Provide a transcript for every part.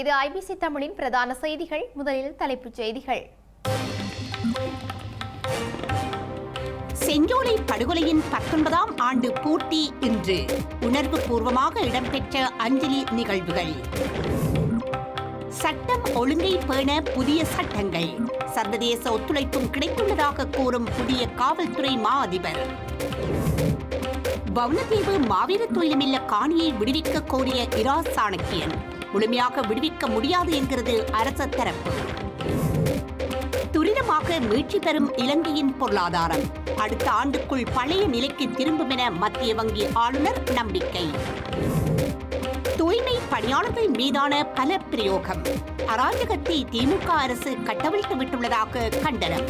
இது ஐபிசி தமிழின் பிரதான செய்திகள். முதலில் தலைப்புச் செய்திகள். செஞ்சோலை படுகொலையின் பத்தொன்பதாம் ஆண்டு பூர்த்தி இன்று. உணர்வு பூர்வமாக இடம்பெற்ற அஞ்சலி நிகழ்வுகள். சட்டம் ஒழுங்கை பேண புதிய சட்டங்கள். சர்வதேச ஒத்துழைப்பும் கிடைத்துள்ளதாக கூறும் புதிய காவல்துறை மா அதிபர் வவுனதீவு மாவீர தொழிலுமில்ல காணியை விடுவிக்க கோரிய இரா சாணக்கியன். முழுமையாக விடுவிக்க முடியாது என்கிறது அரச தரப்பு. துரிதமாக மீட்சி பெறும் இலங்கையின் பொருளாதாரம். அடுத்த ஆண்டுக்குள் பழைய நிலைக்கு திரும்பும் என மத்திய வங்கி ஆளுநர் நம்பிக்கை. தூய்மை பணியாளர்கள் மீதான பல பிரயோகம். அராஜகத்தை திமுக அரசு கட்டவிழ்த்து விட்டுள்ளதாக கண்டனம்.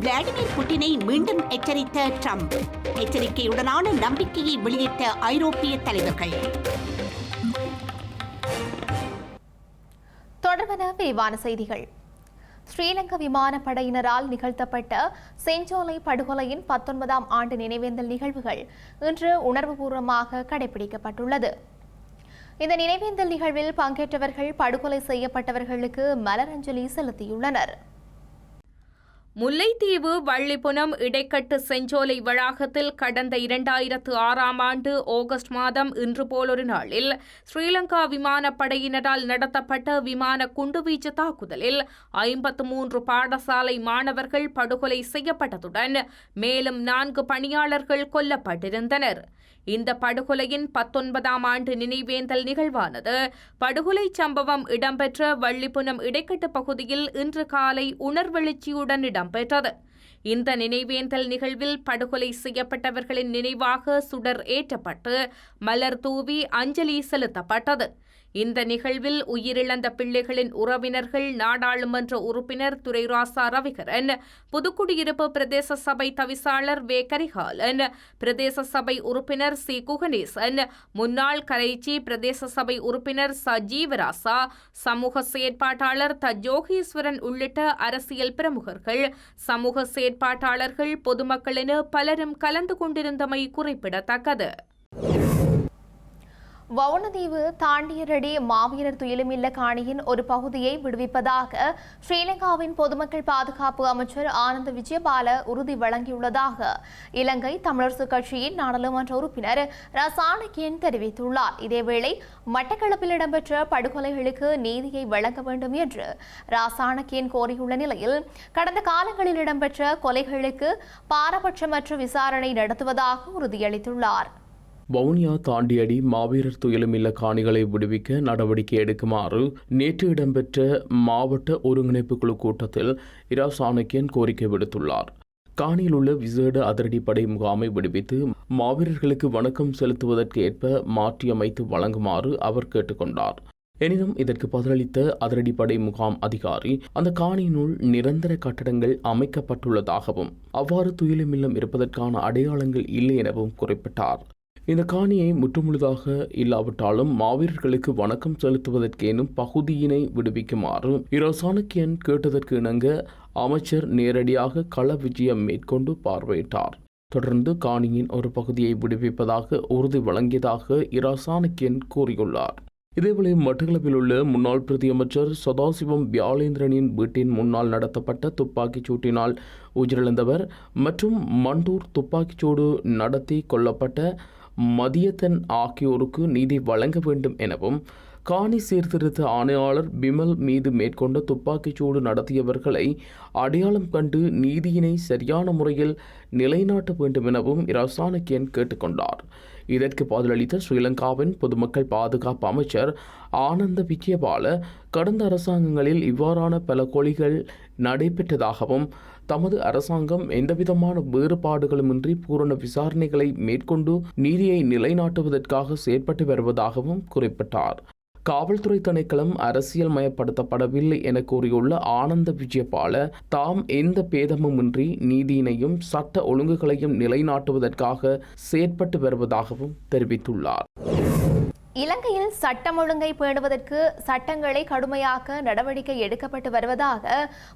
விளாடிமிர் புட்டினை மீண்டும் எச்சரித்த ட்ரம்ப். எச்சரிக்கையுடனான நம்பிக்கையை வெளியிட்ட ஐரோப்பிய தலைவர்கள். விரிவான செய்திகள். ஸ்ரீலங்கா விமானப்படையினரால் நிகழ்த்தப்பட்ட செஞ்சோலை படுகொலையின் பத்தொன்பதாம் ஆண்டு நினைவேந்தல் நிகழ்வுகள் இன்று உணர்வுபூர்வமாக கடைபிடிக்கப்பட்டுள்ளது. இந்த நினைவேந்தல் நிகழ்வில் பங்கேற்றவர்கள் படுகொலை செய்யப்பட்டவர்களுக்கு மலரஞ்சலி செலுத்தியுள்ளனர். முல்லைத்தீவு வள்ளிப்புணம் இடைக்கட்டு செஞ்சோலை வளாகத்தில் கடந்த இரண்டாயிரத்து ஆறாம் ஆண்டு ஆகஸ்ட் மாதம் இன்று போலொரு நாளில் ஸ்ரீலங்கா விமானப்படையினரால் நடத்தப்பட்ட விமான குண்டுவீச்சு தாக்குதலில் ஐம்பத்து மூன்று பாடசாலை மாணவர்கள் படுகொலை செய்யப்பட்டதுடன் மேலும் நான்கு பணியாளர்கள் கொல்லப்பட்டிருந்தனர். இந்த படுகொலையின் பத்தொன்பதாம் ஆண்டு நினைவேந்தல் நிகழ்வானது. படுகொலை சம்பவம் இடம்பெற்ற வள்ளிப்புனம் இடைக்கட்டு பகுதியில் இன்று காலை உணர்வெழுச்சியுடன் இடம்பெற்றது. இந்த நினைவேந்தல் நிகழ்வில் படுகொலை செய்யப்பட்டவர்களின் நினைவாக சுடர் ஏற்றப்பட்டு மலர் தூவி அஞ்சலி செலுத்தப்பட்டது. இந்த நிகழ்வில் உயிரிழந்த பிள்ளைகளின் உறவினர்கள் நாடாளுமன்ற உறுப்பினர் துரைராசா ரவிகரன் புதுக்குடியிருப்பு பிரதேச சபை தவிசாளர் வே. கரிகாலன் பிரதேச சபை உறுப்பினர் சி. குகணேசன் முன்னாள் கரைச்சி பிரதேச சபை உறுப்பினர் ச. ஜீவராசா சமூக செயற்பாட்டாளர் த. ஜோகீஸ்வரன் உள்ளிட்ட அரசியல் பிரமுகர்கள் சமூக செயற்பாட்டாளர்கள் பொதுமக்களின் பலரும் கலந்து கொண்டிருந்தமை குறிப்பிடத்தக்கது. வவுனதீவு தாண்டியரடி மாவீரர் துயிலுமில்ல காணியின் ஒரு பகுதியை விடுவிப்பதாக ஸ்ரீலங்காவின் பொதுமக்கள் பாதுகாப்பு அமைச்சர் ஆனந்த விஜயபால உறுதி வழங்கியுள்ளதாக இலங்கை தமிழரசு கட்சியின் நாடாளுமன்ற உறுப்பினர் ரசானகியன் தெரிவித்துள்ளார். இதேவேளை மட்டக்களப்பில் இடம்பெற்ற படுகொலைகளுக்கு நீதியை வழங்க வேண்டும் என்று ரா கோரியுள்ள நிலையில் கடந்த காலங்களில் இடம்பெற்ற கொலைகளுக்கு பாரபட்சமற்ற விசாரணை நடத்துவதாக உறுதியளித்துள்ளார். வவுனியா தாண்டியடி மாவீரர் துயிலுமில்ல காணிகளை விடுவிக்க நடவடிக்கை எடுக்குமாறு நேற்று இடம்பெற்ற மாவட்ட ஒருங்கிணைப்பு குழு கூட்டத்தில் இரா சாணக்கியன் கோரிக்கை விடுத்துள்ளார். காணியில் உள்ள விசேட அதிரடிப்படை முகாமை விடுவித்து மாவீரர்களுக்கு வணக்கம் செலுத்துவதற்கு ஏற்ப மாற்றியமைத்து வழங்குமாறு அவர் கேட்டுக்கொண்டார். எனினும் இதற்கு பதிலளித்த அதிரடிப்படை முகாம் அதிகாரி அந்த காணியினுள் நிரந்தர கட்டடங்கள் அமைக்கப்பட்டுள்ளதாகவும் அவ்வாறு துயிலுமில்லம் இருப்பதற்கான அடையாளங்கள் இல்லை எனவும் குறிப்பிட்டார். இந்த காணியை முற்றுமுழுதாக இல்லாவிட்டாலும் மாவீரர்களுக்கு வணக்கம் செலுத்துவதற்கேனும் பகுதியினை விடுவிக்குமாறு இரோ சாணக்கியன் கேட்டதற்கு இணங்க அமைச்சர் நேரடியாக கள விஜயம் மேற்கொண்டு பார்வையிட்டார். தொடர்ந்து காணியின் ஒரு பகுதியை விடுவிப்பதாக உறுதி வழங்கியதாக இரா சாணக்கியன் கூறியுள்ளார். இதேவேளை மட்டக்களப்பில் உள்ள முன்னாள் பிரதியமைச்சர் சதாசிவம் வியாழேந்திரனின் வீட்டின் முன்னால் நடத்தப்பட்ட துப்பாக்கிச் சூட்டினால் உயிரிழந்தவர் மற்றும் மண்டூர் துப்பாக்கிச்சூடு நடத்தி கொல்லப்பட்ட மதியத்தன் ஆகியோருக்கு நீதி வழங்க வேண்டும் எனவும் காணி சீர்திருத்த ஆணையாளர் பிமல் மீது மேற்கொண்ட துப்பாக்கிச்சூடு நடத்தியவர்களை அடையாளம் கண்டு நீதியினை சரியான முறையில் நிலைநாட்ட வேண்டும் எனவும் இரசானக்கியன் கேட்டுக்கொண்டார். இதற்கு பதிலளித்த ஸ்ரீலங்காவின் பொதுமக்கள் பாதுகாப்பு அமைச்சர் ஆனந்த விஜயபால கடந்த அரசாங்கங்களில் இவ்வாறான பல கொலிகள் நடைபெற்றதாகவும் தமது அரசாங்கம் எந்தவிதமான வேறுபாடுகளுமின்றி பூரண விசாரணைகளை மேற்கொண்டு நீதியை நிலைநாட்டுவதற்காக செயற்பட்டு வருவதாகவும் குறிப்பிட்டார். காவல்துறை திணைக்களம் அரசியல் மயப்படுத்தப்படவில்லை என கூறியுள்ள ஆனந்த விஜயபால தாம் எந்த பேதமுமின்றி நீதியினையும் சட்ட ஒழுங்குகளையும் நிலைநாட்டுவதற்காக செயற்பட்டு வருவதாகவும் தெரிவித்துள்ளார். இலங்கையில் சட்டம் ஒழுங்கை பேணுவதற்கு சட்டங்களை கடுமையாக்க நடவடிக்கை எடுக்கப்பட்டு வருவதாக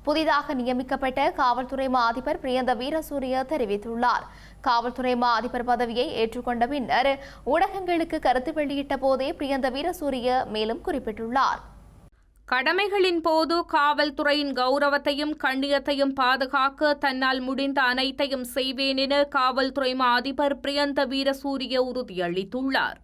புதிதாக நியமிக்கப்பட்ட காவல்துறை மா அதிபர் பிரியந்த வீரசூரிய தெரிவித்துள்ளார். காவல்துறை மா அதிபர் பதவியை ஏற்றுக்கொண்ட பின்னர் ஊடகங்களுக்கு கருத்து வெளியிட்ட போதே பிரியந்த வீரசூரிய மேலும் குறிப்பிட்டுள்ளார். கடமைகளின் போது காவல்துறையின் கௌரவத்தையும் கண்ணியத்தையும் பாதுகாக்க தன்னால் முடிந்த அனைத்தையும் செய்வேன் என காவல்துறை மா அதிபர் பிரியந்த வீரசூரிய உறுதியளித்துள்ளார்.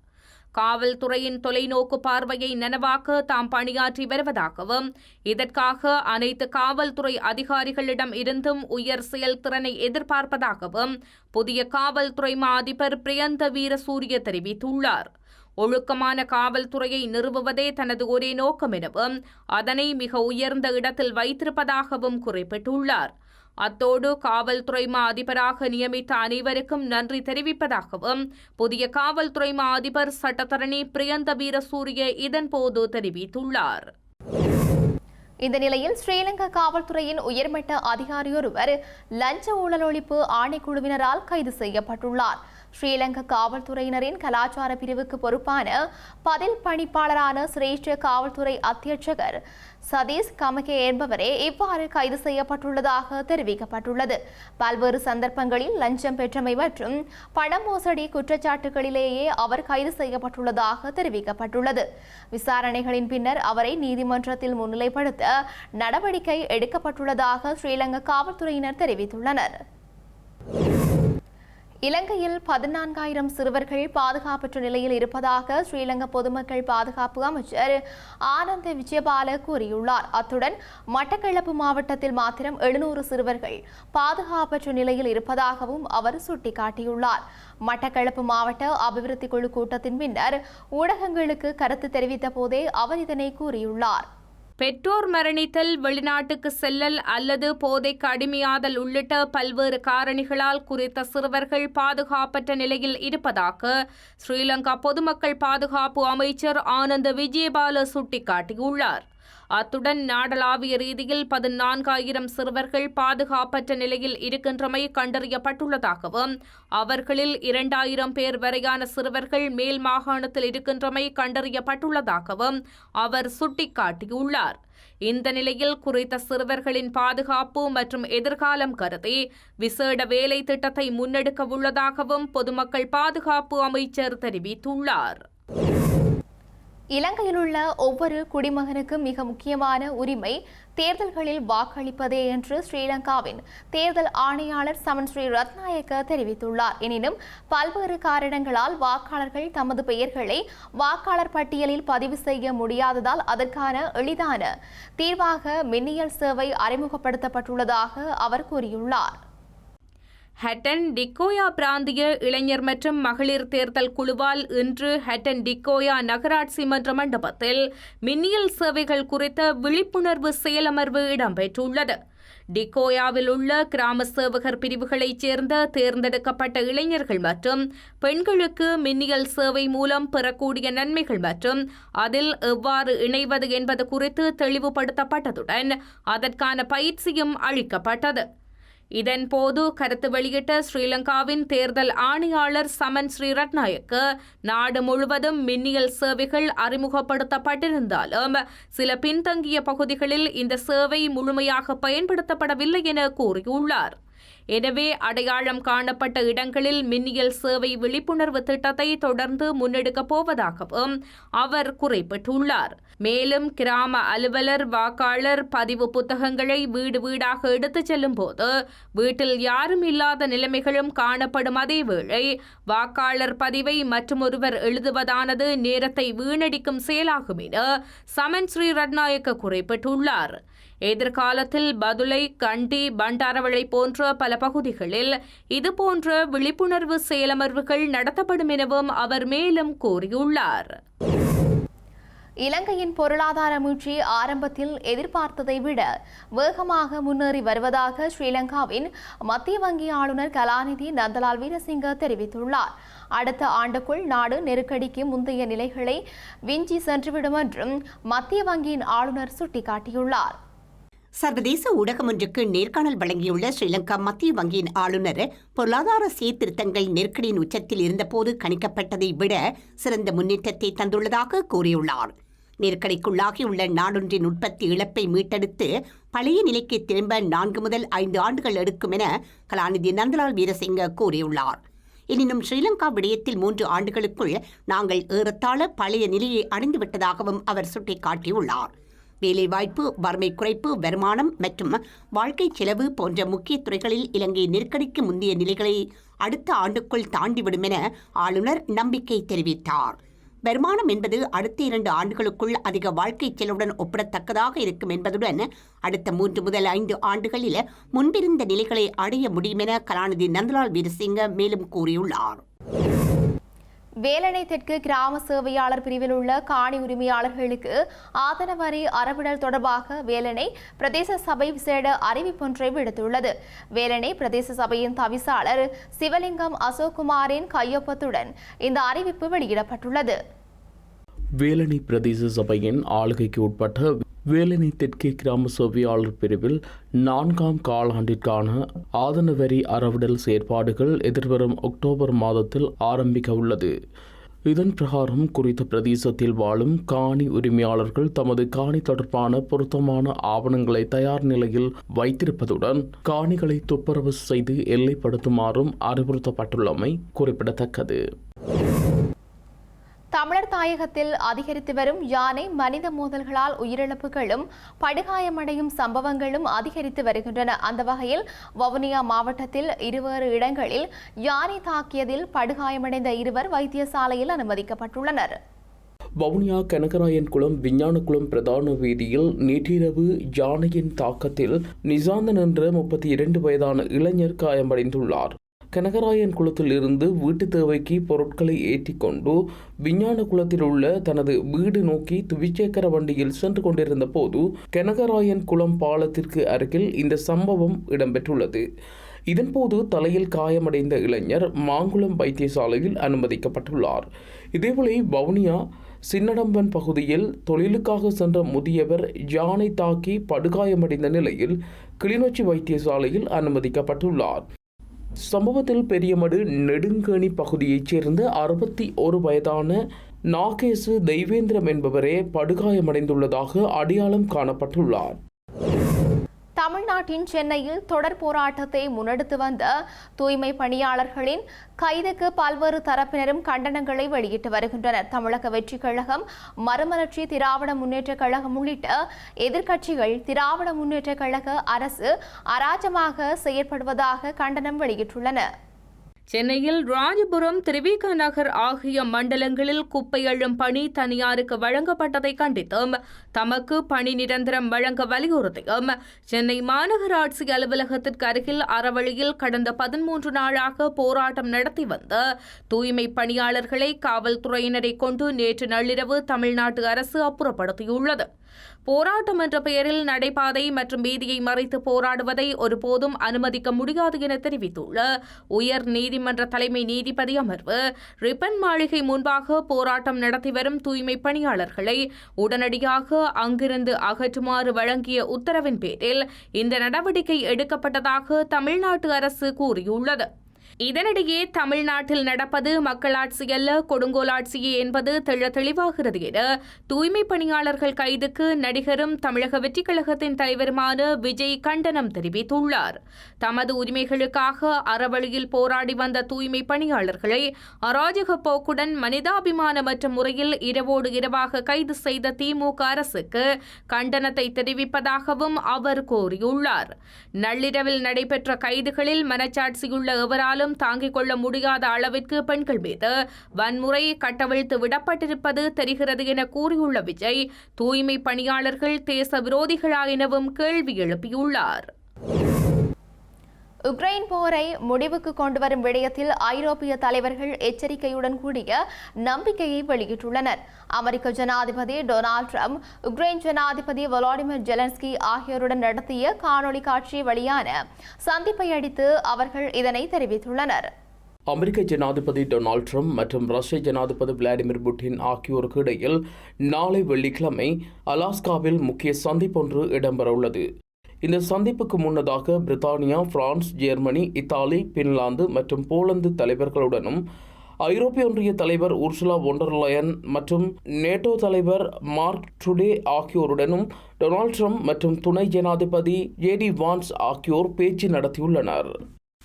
காவல்துறையின் தொலைநோக்கு பார்வையை நனவாக்க தாம் பணியாற்றி வருவதாகவும் இதற்காக அனைத்து காவல்துறை அதிகாரிகளிடம் இருந்தும் உயர் செயல்திறனை எதிர்பார்ப்பதாகவும் புதிய காவல்துறை மா அதிபர் பிரியந்த வீரசூரிய தெரிவித்துள்ளார். ஒழுக்கமான காவல்துறையை நிறுவுவதே தனது ஒரே நோக்கம் எனவும் அதனை மிக உயர்ந்த இடத்தில் வைத்திருப்பதாகவும் குறிப்பிட்டுள்ளார். அத்தோடு காவல்துறை மா அதிபராக நியமித்த அனைவருக்கும் நன்றி தெரிவிப்பதாகவும் புதிய காவல்துறை மா அதிபர் சட்டத்தரணி பிரியந்த வீரசூரிய இதன்போது தெரிவித்துள்ளார். இந்த நிலையில் ஸ்ரீலங்கா காவல்துறையின் உயர்மட்ட அதிகாரியொருவர் லஞ்ச ஊழல் ஒழிப்பு ஆணைக்குழுவினரால் கைது செய்யப்பட்டுள்ளார். ஸ்ரீலங்கா காவல்துறையினரின் கலாச்சார பிரிவுக்கு பொறுப்பான பதில் பணிப்பாளரான சிரேஷ்ட காவல்துறை அத்தியட்சகர் சதீஷ் கமகே என்பவரே இவ்வாறு கைது செய்யப்பட்டுள்ளதாக தெரிவிக்கப்பட்டுள்ளது. பல்வேறு சந்தர்ப்பங்களில் லஞ்சம் பெற்றமை மற்றும் பண மோசடி குற்றச்சாட்டுகளிலேயே அவர் கைது செய்யப்பட்டுள்ளதாக தெரிவிக்கப்பட்டுள்ளது. விசாரணைகளின் பின்னர் அவரை நீதிமன்றத்தில் முன்னிலைப்படுத்த நடவடிக்கை எடுக்கப்பட்டுள்ளதாக ஸ்ரீலங்கா காவல்துறையினர் தெரிவித்துள்ளனர். இலங்கையில் பதினான்காயிரம் சிறுவர்கள் பாதுகாப்பற்ற நிலையில் இருப்பதாக ஸ்ரீலங்கா பொதுமக்கள் பாதுகாப்பு அமைச்சர் ஆனந்த விஜயபால கூறியுள்ளார். அத்துடன் மட்டக்களப்பு மாவட்டத்தில் மாத்திரம் எழுநூறு சிறுவர்கள் பாதுகாப்பற்ற நிலையில் இருப்பதாகவும் அவர் சுட்டிக்காட்டியுள்ளார். மட்டக்களப்பு மாவட்ட அபிவிருத்தி குழு கூட்டத்தின் பின்னர் ஊடகங்களுக்கு கருத்து தெரிவித்த போதே அவர் இதனை கூறியுள்ளார். பெற்றோர் மரணித்தல் வெளிநாட்டுக்கு செல்லல் அல்லது போதைக்கு அடிமையாதல் உள்ளிட்ட பல்வேறு காரணிகளால் குறித்த சிறுவர்கள் பாதுகாப்பற்ற நிலையில் இருப்பதாக ஸ்ரீலங்கா பொதுமக்கள் பாதுகாப்பு அமைச்சர் ஆனந்த விஜயபால சுட்டிக்காட்டியுள்ளார். அத்துடன் நாடளாவிய ரீதியில் பதினான்காயிரம் சிறுவர்கள் பாதுகாப்பற்ற நிலையில் இருக்கின்றமை கண்டறியப்பட்டுள்ளதாகவும் அவர்களில் இரண்டாயிரம் பேர் வரையான சிறுவர்கள் மேல் மாகாணத்தில் இருக்கின்றமை கண்டறியப்பட்டுள்ளதாகவும் அவர் சுட்டிக்காட்டியுள்ளார். இந்த நிலையில் குறித்த சிறுவர்களின் பாதுகாப்பு மற்றும் எதிர்காலம் கருதி விசேட வேலை திட்டத்தை முன்னெடுக்க உள்ளதாகவும் பொதுமக்கள் பாதுகாப்பு அமைச்சர் தெரிவித்துள்ளார். இலங்கையில் உள்ள ஒவ்வொரு குடிமகனுக்கும் மிக முக்கியமான உரிமை தேர்தல்களில் வாக்களிப்பதே என்று ஸ்ரீலங்காவின் தேர்தல் ஆணையாளர் சமன் ஸ்ரீ ரத்நாயக்க தெரிவித்துள்ளார். எனினும் பல்வேறு காரணங்களால் வாக்காளர்கள் தமது பெயர்களை வாக்காளர் பட்டியலில் பதிவு செய்ய முடியாததால் அதற்கான எளிதான தீர்வாக மின்னியல் சேவை அறிமுகப்படுத்தப்பட்டுள்ளதாக அவர் கூறியுள்ளார். ஹட்டன் டிக்கோயா பிராந்திய இளைஞர் மற்றும் மகளிர் தேர்தல் குழுவால் இன்று ஹட்டன் டிக்கோயா நகராட்சி மன்ற மண்டபத்தில் மின்னியல் சேவைகள் குறித்த விழிப்புணர்வு செயலமர்வு இடம்பெற்றுள்ளது. டிக்கோயாவில் உள்ள கிராம சேவகர் பிரிவுகளைச் சேர்ந்த தேர்ந்தெடுக்கப்பட்ட இளைஞர்கள் மற்றும் பெண்களுக்கு மின்னியல் சேவை மூலம் பெறக்கூடிய நன்மைகள் மற்றும் அதில் எவ்வாறு இணைவது என்பது குறித்து தெளிவுபடுத்தப்பட்டதுடன் அதற்கான பயிற்சியும் அளிக்கப்பட்டது. இதன்போது கருத்து வெளியிட்ட ஸ்ரீலங்காவின் தேர்தல் ஆணையாளர் சமன் ஸ்ரீரட்நாயக்கு நாடு முழுவதும் மின்னியல் சேவைகள் அறிமுகப்படுத்தப்பட்டிருந்தாலும் சில பின்தங்கிய பகுதிகளில் இந்த சேவை முழுமையாக பயன்படுத்தப்படவில்லை என கூறியுள்ளார். எனவே அடையாளம் காணப்பட்ட இடங்களில் மின்னியல் சேவை விழிப்புணர்வு திட்டத்தை தொடர்ந்து முன்னெடுக்கப் போவதாகவும் அவர் குறிப்பிட்டுள்ளார். மேலும் கிராம அலுவலர் வாக்காளர் பதிவு புத்தகங்களை வீடு வீடாக எடுத்துச் செல்லும் போது வீட்டில் யாரும் இல்லாத நிலைமைகளும் காணப்படும். அதேவேளை வாக்காளர் பதிவை மற்றொருவர் எழுதுவதானது நேரத்தை வீணடிக்கும் செயலாகும் என சமன் ஸ்ரீ ரட்நாயக்க குறிப்பிட்டுள்ளார். எதிர்காலத்தில் பதுளை கண்டி பண்டாரவளை போன்ற பல பகுதிகளில் இதுபோன்ற விழிப்புணர்வு செயலமர்வுகள் நடத்தப்படும் எனவும் அவர் மேலும் கூறியுள்ளார். இலங்கையின் பொருளாதார மீழ்ச்சி ஆரம்பத்தில் எதிர்பார்த்ததை விட வேகமாக முன்னேறி வருவதாக ஸ்ரீலங்காவின் மத்திய வங்கி ஆளுநர் கலாநிதி நந்தலால் வீரசிங்க தெரிவித்துள்ளார். அடுத்த ஆண்டுக்குள் நாடு நெருக்கடிக்கு முந்தைய நிலைகளை விஞ்சி சென்றுவிடும் என்றும் மத்திய வங்கியின் ஆளுநர் சுட்டிக்காட்டியுள்ளார். சர்வதேச ஊடகம் ஒன்றுக்கு நேர்காணல் வழங்கியுள்ள ஸ்ரீலங்கா மத்திய வங்கியின் ஆளுநர் பொருளாதார சீர்திருத்தங்கள் நெருக்கடியின் உச்சத்தில் இருந்தபோது கணிக்கப்பட்டதை விட சிறந்த முன்னேற்றத்தை தந்துள்ளதாக கூறியுள்ளார். நெருக்கடிக்குள்ளாகியுள்ள நாடொன்றின் உற்பத்தி இழப்பை மீட்டெடுத்து பழைய நிலைக்கு திரும்ப நான்கு முதல் ஐந்து ஆண்டுகள் எடுக்கும் என கலாநிதி நந்தலால் வீரசிங்க கூறியுள்ளார். எனினும் ஸ்ரீலங்கா விடயத்தில் மூன்று ஆண்டுகளுக்குள் நாங்கள் ஏறத்தாழ பழைய நிலையை அடைந்துவிட்டதாகவும் அவர் சுட்டிக்காட்டியுள்ளார். வேலைவாய்ப்பு வறுமை குறைப்பு வருமானம் மற்றும் வாழ்க்கை செலவு போன்ற முக்கிய துறைகளில் இலங்கை நெருக்கடிக்கு முந்தைய நிலைகளை அடுத்த ஆண்டுக்குள் தாண்டிவிடும் என ஆளுநர் நம்பிக்கை தெரிவித்தார். வருமானம் என்பது அடுத்த இரண்டு ஆண்டுகளுக்குள் அதிக வாழ்க்கை செலவுடன் ஒப்பிடத்தக்கதாக இருக்கும் என்பதுடன் அடுத்த மூன்று முதல் ஐந்து ஆண்டுகளில் முன்பிருந்த நிலைகளை அடைய முடியும் என கலாநிதி நந்தலால் வீரசிங்க மேலும் கூறியுள்ளார். வேலனை தெற்கு கிராம சேவையாளர் பிரிவில் உள்ள காணி உரிமையாளர்களுக்கு ஆதனவரி அறவிடல் தொடர்பாக வேலனை பிரதேச சபை விசேட அறிவிப்பொன்றை விடுத்துள்ளது. வேலனை பிரதேச சபையின் தவிசாளர் சிவலிங்கம் அசோக்குமாரின் கையொப்பத்துடன் இந்த அறிவிப்பு வெளியிடப்பட்டுள்ளது. வேலணி பிரதேச சபையின் ஆளுகைக்கு உட்பட்ட வேலணி தெற்கே கிராம சேவையாளர் பிரிவில் நான்காம் காலாண்டிற்கான ஆதன வரி அறவிடல் செயற்பாடுகள் எதிர்வரும் அக்டோபர் மாதத்தில் ஆரம்பிக்க உள்ளது. இதன் பிரகாரம் குறித்த பிரதேசத்தில் வாழும் காணி உரிமையாளர்கள் தமது காணி தொடர்பான பொருத்தமான ஆவணங்களை தயார் நிலையில் வைத்திருப்பதுடன் காணிகளை துப்புரவு செய்து எல்லைப்படுத்துமாறும் அறிவுறுத்தப்பட்டுள்ளமை குறிப்பிடத்தக்கது. தமிழர் தாயகத்தில் அதிகரித்து வரும் யானை மனித மோதல்களால் உயிரிழப்புகளும் படுகாயமடையும் சம்பவங்களும் அதிகரித்து வருகின்றன. அந்த வகையில் வவுனியா மாவட்டத்தில் இருவேறு இடங்களில் யானை தாக்கியதில் படுகாயமடைந்த இருவர் வைத்தியசாலையில் அனுமதிக்கப்பட்டுள்ளனர். வவுனியா கனகராயன் குளம் விஞ்ஞானகுளம் பிரதான வீதியில் நேற்றிரவு யானையின் தாக்கத்தில் நிசாந்தன் என்ற முப்பத்தி இரண்டு வயதான இளைஞர் காயமடைந்துள்ளார். கனகராயன் குளத்தில் இருந்து வீட்டு தேவைக்கு பொருட்களை ஏற்றிக்கொண்டு விஞ்ஞான குளத்தில் உள்ள தனது வீடு நோக்கி துவிச்சேக்கர வண்டியில் சென்று கொண்டிருந்த போது கனகராயன் குளம் பாலத்திற்கு அருகில் இந்த சம்பவம் இடம்பெற்றுள்ளது. இதன்போது தலையில் காயமடைந்த இளைஞர் மாங்குளம் வைத்தியசாலையில் அனுமதிக்கப்பட்டுள்ளார். இதேவேளை வவுனியா சின்னடம்பன் பகுதியில் தொழிலுக்காக சென்ற முதியவர் யானை தாக்கி படுகாயமடைந்த நிலையில் கிளிநொச்சி வைத்தியசாலையில் அனுமதிக்கப்பட்டுள்ளார். சம்பவத்தில் பெரியமடு நெடுங்கணி பகுதியைச் சேர்ந்த அறுபத்தி ஒரு வயதான நாகேசு தெய்வேந்திரம் என்பவரே படுகாயமடைந்துள்ளதாக அடையாளம் காணப்பட்டுள்ளார். தமிழ்நாட்டின் சென்னையில் தொடர் போராட்டத்தை முன்னெடுத்து வந்த தூய்மை பணியாளர்களின் கைதுக்கு பல்வேறு தரப்பினரும் கண்டனங்களை வெளியிட்டு வருகின்றனர். தமிழக வெற்றிக் கழகம் மறுமலர்ச்சி திராவிட முன்னேற்ற கழகம் உள்ளிட்ட எதிர்க்கட்சிகள் திராவிட முன்னேற்ற கழக அரசு அராஜமாக செயற்படுவதாக கண்டனம் வெளியிட்டுள்ளன. சென்னையில் ராஜபுரம் திருவிக நகர் ஆகிய மண்டலங்களில் குப்பை அள்ளும் பணி தனியாருக்கு வழங்கப்பட்டதை கண்டித்தும் தமக்கு பணி நிரந்தரம் வழங்க வலியுறுத்தியும் சென்னை மாநகராட்சி அலுவலகத்திற்கு அருகில் அறவழியில் கடந்த பதிமூன்று நாளாக போராட்டம் நடத்தி வந்த தூய்மை பணியாளர்களை காவல்துறையினரை கொண்டு நேற்று நள்ளிரவு தமிழ்நாட்டு அரசு அப்புறப்படுத்தியுள்ளது. போராட்டம் என்ற பெயரில் நடைபாதை மற்றும் வீதியை மறைத்து போராடுவதை ஒருபோதும் அனுமதிக்க முடியாது என தெரிவித்துள்ள உயர் நீதிமன்ற தலைமை நீதிபதி அமர்வு ரிப்பன் மாளிகை முன்பாக போராட்டம் நடத்தி வரும் தூய்மை பணியாளர்களை உடனடியாக அங்கிருந்து அகற்றுமாறு வழங்கிய உத்தரவின் பேரில் இந்த நடவடிக்கை எடுக்கப்பட்டதாக தமிழ்நாட்டு அரசு கூறியுள்ளது. இதனிடையே தமிழ்நாட்டில் நடப்பது மக்களாட்சி அல்ல கொடுங்கோலாட்சியே என்பது தெள்ள தெளிவாகிறது என தூய்மை பணியாளர்கள் கைதுக்கு நடிகரும் தமிழக வெற்றிக் கழகத்தின் தலைவருமான விஜய் கண்டனம் தெரிவித்துள்ளார். தமது உரிமைகளுக்காக அறவழியில் போராடி வந்த தூய்மை பணியாளர்களை அராஜக போக்குடன் மனிதாபிமானமற்ற முறையில் இரவோடு இரவாக கைது செய்த திமுக அரசுக்கு கண்டனத்தை தெரிவிப்பதாகவும் அவர் கூறியுள்ளார். நள்ளிரவில் நடைபெற்ற கைதுகளில் மனச்சாட்சியுள்ள எவராலும் தாங்கிக் கொள்ள முடியாத அளவிற்கு பெண்கள் மீது வன்முறை கட்டவிழ்த்து விடப்பட்டிருப்பது தெரிகிறது என கூறியுள்ள விஜய் தூய்மை பணியாளர்கள் தேச விரோதிகளா எனவும் கேள்வி எழுப்பியுள்ளார். உக்ரைன் போரை முடிவுக்கு கொண்டு வரும் விடயத்தில் ஐரோப்பிய தலைவர்கள் எச்சரிக்கையுடன் கூடிய நம்பிக்கையை வெளியிட்டுள்ளனர். அமெரிக்க ஜனாதிபதி டொனால்ட் ட்ரம்ப் உக்ரைன் ஜனாதிபதி வொலாடிமிர் ஜெலன்ஸ்கி ஆகியோருடன் நடத்திய காணொளி காட்சி வழியான சந்திப்பை அடித்து அவர்கள் இதனை தெரிவித்துள்ளனர். அமெரிக்க ஜனாதிபதி டொனால்ட் ட்ரம்ப் மற்றும் ரஷ்ய ஜனாதிபதி விளாடிமிர் புட்டின் ஆகியோருக்கு இடையில் நாளை வெள்ளிக்கிழமை அலாஸ்காவில் முக்கிய சந்திப்பொன்று இடம்பெறவுள்ளது. இந்த சந்திப்புக்கு முன்னதாக பிரித்தானியா பிரான்ஸ் ஜெர்மனி இத்தாலி பின்லாந்து மற்றும் போலந்து தலைவர்களுடனும் ஐரோப்பிய ஒன்றிய தலைவர் உர்சுலா ஒண்டர்லயன் மற்றும் நேட்டோ தலைவர் மார்க் டுடே ஆகியோருடனும் டொனால்ட் ட்ரம்ப் மற்றும் துணை ஜனாதிபதி ஜேடி வான்ஸ் ஆகியோர் பேச்சு நடத்தியுள்ளனர்.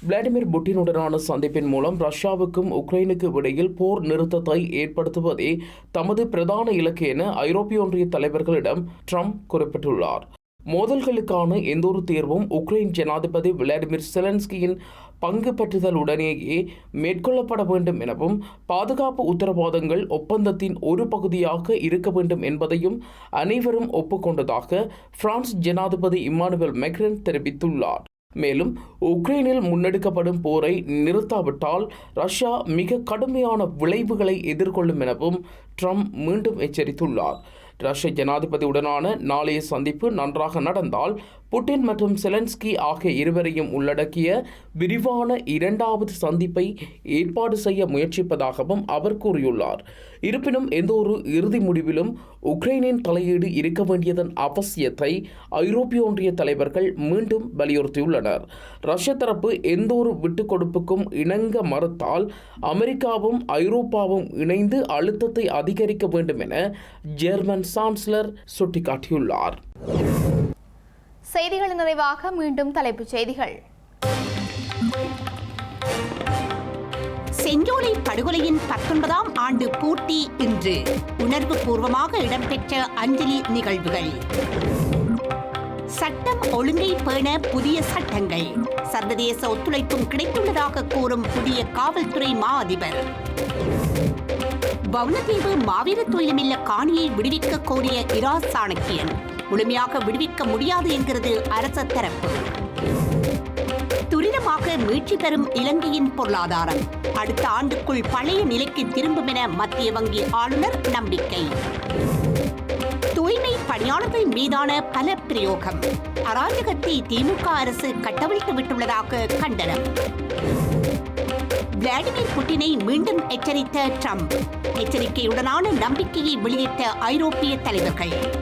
விளாடிமிர் புட்டினுடனான சந்திப்பின் மூலம் ரஷ்யாவுக்கும் உக்ரைனுக்கு இடையில் போர் நிறுத்தத்தை ஏற்படுத்துவதே தமது பிரதான இலக்கு என ஐரோப்பிய ஒன்றிய தலைவர்களிடம் ட்ரம்ப் குறிப்பிட்டுள்ளார். மோதல்களுக்கான எந்தொரு தீர்வும் உக்ரைன் ஜனாதிபதி விளாடிமிர் செலன்ஸ்கியின் பங்கு பெற்றுதலுடனேயே மேற்கொள்ளப்பட வேண்டும் எனவும் பாதுகாப்பு உத்தரவாதங்கள் ஒப்பந்தத்தின் ஒரு பகுதியாக இருக்க வேண்டும் என்பதையும் அனைவரும் ஒப்புக்கொண்டதாக பிரான்ஸ் ஜனாதிபதி இம்மானுவேல் மெக்ரன் தெரிவித்துள்ளார். மேலும் உக்ரைனில் முன்னெடுக்கப்படும் போரை நிறுத்தாவிட்டால் ரஷ்யா மிக கடுமையான விளைவுகளை எதிர்கொள்ளும் எனவும் ட்ரம்ப் மீண்டும் எச்சரித்துள்ளார். ரஷ்ய ஜனாதிபதியுடனான நாளைய சந்திப்பு நன்றாக நடந்தால் புட்டின் மற்றும் செலன்ஸ்கி ஆகிய இருவரையும் உள்ளடக்கிய விரிவான இரண்டாவது சந்திப்பை ஏற்பாடு செய்ய முயற்சிப்பதாகவும் அவர் கூறியுள்ளார். இருப்பினும் எந்தவொரு இறுதி முடிவிலும் உக்ரைனின் தலையீடு இருக்க வேண்டியதன் அவசியத்தை ஐரோப்பிய ஒன்றிய தலைவர்கள் மீண்டும் வலியுறுத்தியுள்ளனர். ரஷ்ய தரப்பு எந்தவொரு விட்டுக் கொடுப்புக்கும் இணங்க மறுத்தால் அமெரிக்காவும் ஐரோப்பாவும் இணைந்து அழுத்தத்தை அதிகரிக்க வேண்டும் என ஜெர்மன் சான்சலர் சுட்டிக்காட்டியுள்ளார். செய்திகளின் நிறைவாக மீண்டும் தலைப்புச் செய்திகள். செஞ்சோலை படுகொலையின் பத்தொன்பதாம் ஆண்டு பூர்த்தி இன்று. உணர்வு பூர்வமாக இடம்பெற்ற அஞ்சலி நிகழ்வுகள். சட்டம் ஒழுங்கை பேண புதிய சட்டங்கள். சர்வதேச ஒத்துழைப்பும் கிடைத்துள்ளதாக கூறும் புதிய காவல்துறை மா அதிபர் வவுனதீவு மாவீர துயிலுமில்ல காணியை விடுவிக்க கோரிய இரா சாணக்கியன். முழுமையாக விடுவிக்க முடியாது என்கிறது அரச தரப்பு. துரிதமாக மீட்சி பெறும் இலங்கையின் பொருளாதாரம். அடுத்த ஆண்டுக்குள் பழைய நிலைக்கு திரும்பும் என மத்திய வங்கி ஆளுநர் நம்பிக்கை. தூய்மை பணியாளர்கள் மீதான பல பிரயோகம். அராஜகத்தை திமுக அரசு கட்டவிழ்த்து விட்டுள்ளதாக கண்டனம். விளாடிமிர் புட்டினை மீண்டும் எச்சரித்த ட்ரம்ப். எச்சரிக்கையுடனான நம்பிக்கையை வெளியிட்ட ஐரோப்பிய தலைவர்கள்.